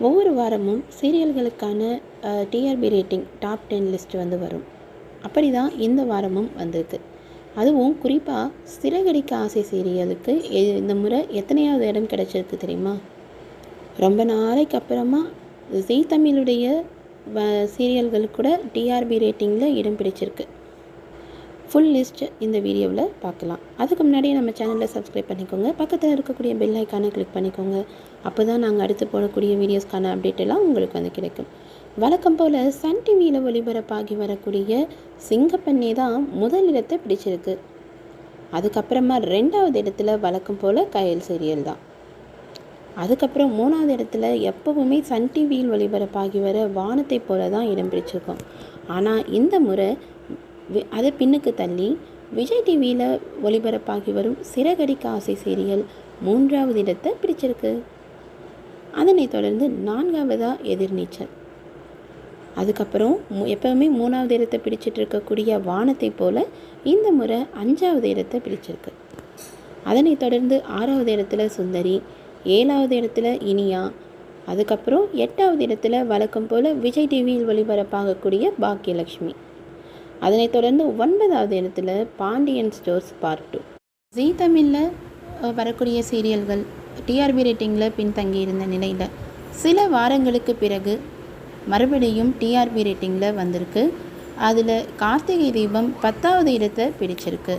ஒவ்வொரு வாரமும் சீரியல்களுக்கான TRP rating top ten list வந்து வரும். அப்படி தான் இந்த வாரமும் வந்திருக்கு. அதுவும் குறிப்பாக சிறகடிக்க ஆசை சீரியலுக்கு எ- இந்த முறை எத்தனையாவது இடம் கிடைச்சிருக்கு தெரியுமா? ரொம்ப நாளைக்கு அப்புறமா ஜீ தமிழுடைய வ சீரியல்கள் கூட டிஆர்பி ரேட்டிங்கில் இடம் பிடிச்சிருக்கு. ஃபுல் லிஸ்ட் இந்த வீடியோவில் பார்க்கலாம். அதுக்கு முன்னாடி நம்ம சேனலில் சப்ஸ்கிரைப் பண்ணிக்கோங்க. பக்கத்தில் இருக்கக்கூடிய பெல் ஐக்கானை கிளிக் பண்ணிக்கோங்க. அப்போ தான் நாங்கள் அடுத்து போடக்கூடிய வீடியோஸ்க்கான அப்டேட் எல்லாம் உங்களுக்கு வந்து கிடைக்கும். வழக்கம் போல் சன் டிவியில் ஒளிபரப்பாகி வரக்கூடிய சிங்கப்பெண்ணே தான் முதல் இடத்தை பிடிச்சிருக்கு. அதுக்கப்புறமா ரெண்டாவது இடத்துல வழக்கம் போல் கயல் சீரியல் தான். அதுக்கப்புறம் மூணாவது இடத்துல எப்போவுமே சன் டிவியில் ஒளிபரப்பாகி வர வானத்தை போல தான் இடம் பிடிச்சிருக்கோம். ஆனால் இந்த முறை அதை பின்னுக்கு தள்ளி விஜய் டிவியில் ஒளிபரப்பாகி வரும் சிறகடிக்க ஆசை சீரியல் மூன்றாவது இடத்தை பிடிச்சிருக்கு. அதனைத் தொடர்ந்து நான்காவதாக எதிர்நீச்சல் அதுக்கப்புறம் மு- எப்பவுமே மூணாவது இடத்தை பிடிச்சிட்டு இருக்கக்கூடிய வானத்தை போல இந்த முறை அஞ்சாவது இடத்தை பிடிச்சிருக்கு. அதனைத் தொடர்ந்து ஆறாவது இடத்துல சுந்தரி ஏழாவது இடத்துல இனியா அதுக்கப்புறம் எட்டாவது இடத்துல வழக்கம் போல் விஜய் டிவியில் ஒளிபரப்பாகக்கூடிய பாக்கியலட்சுமி. அதனைத் தொடர்ந்து ஒன்பதாவது இடத்துல Pandian stores part two Zee தமிழில் வரக்கூடிய சீரியல்கள் டிஆர்பி ரேட்டிங்கில் பின்தங்கி இருந்த நிலையில் சில வாரங்களுக்கு பிறகு மறுபடியும் டிஆர்பி ரேட்டிங்கில் வந்திருக்கு. அதில் கார்த்திகை தீபம் பத்தாவது இடத்தை பிடிச்சிருக்கு.